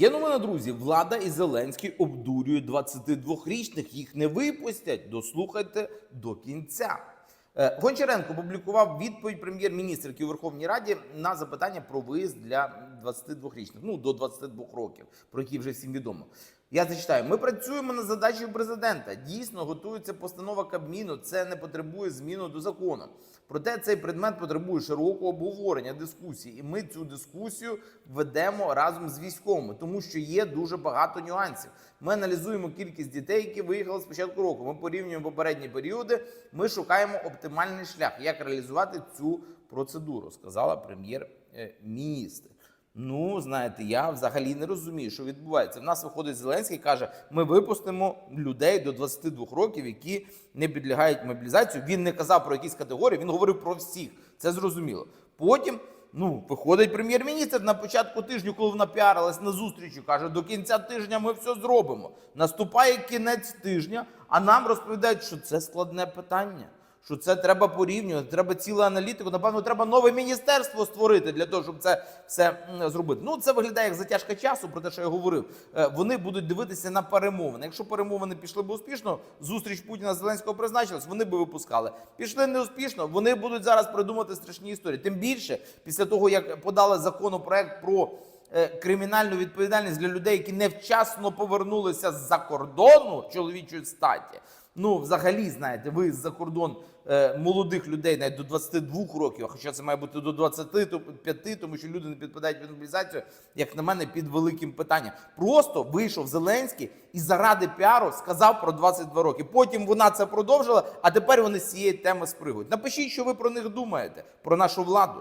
Є новина, друзі. Влада і Зеленський обдурюють 22-річних. Їх не випустять. Дослухайте до кінця. Е, Гончаренко публікував відповідь прем'єр-міністрки у Верховній Раді на запитання про виїзд для 22-річних, ну до 22 років, про які вже всім відомо. Я зачитаю: ми працюємо над задачею президента. Дійсно готується постанова Кабміну. Це не потребує зміни до закону. Проте цей предмет потребує широкого обговорення, дискусії, і ми цю дискусію ведемо разом з військовими, тому що є дуже багато нюансів. Ми аналізуємо кількість дітей, які виїхали з початку року. Ми порівнюємо попередні періоди. Ми шукаємо оптимальний шлях, як реалізувати цю процедуру, сказала прем'єр-міністр. Ну, знаєте, я взагалі не розумію, що відбувається. В нас виходить Зеленський каже: ми випустимо людей до 22 років, які не підлягають мобілізацію. Він не казав про якісь категорії, він говорив про всіх. Це зрозуміло. Потім. Ну, виходить прем'єр-міністр на початку тижня, коли вона піарилась на зустрічі, каже, до кінця тижня ми все зробимо. Наступає кінець тижня, а нам розповідають, що це складне питання. Що це треба порівнювати, треба цілу аналітику. Напевно, треба нове міністерство створити для того, щоб це все зробити. Ну, це виглядає як затяжка часу, про те, що я говорив. Е, Вони будуть дивитися на перемовини. Якщо перемовини пішли б успішно, зустріч Путіна Зеленського призначилась, вони би випускали. Пішли неуспішно, вони будуть зараз придумати страшні історії. Тим більше, після того як подали законопроект про кримінальну відповідальність для людей, які невчасно повернулися з-за кордону чоловічої статі. Ну, взагалі, знаєте, ви за кордон е, молодих людей навіть до 22 років, хоча це має бути до 25, тому що люди не підпадають під мобілізацію, як на мене, під великим питанням. Просто вийшов Зеленський і заради піару сказав про 22 роки. Потім вона це продовжила, а тепер вони з цієї теми спригують. Напишіть, що ви про них думаєте, про нашу владу.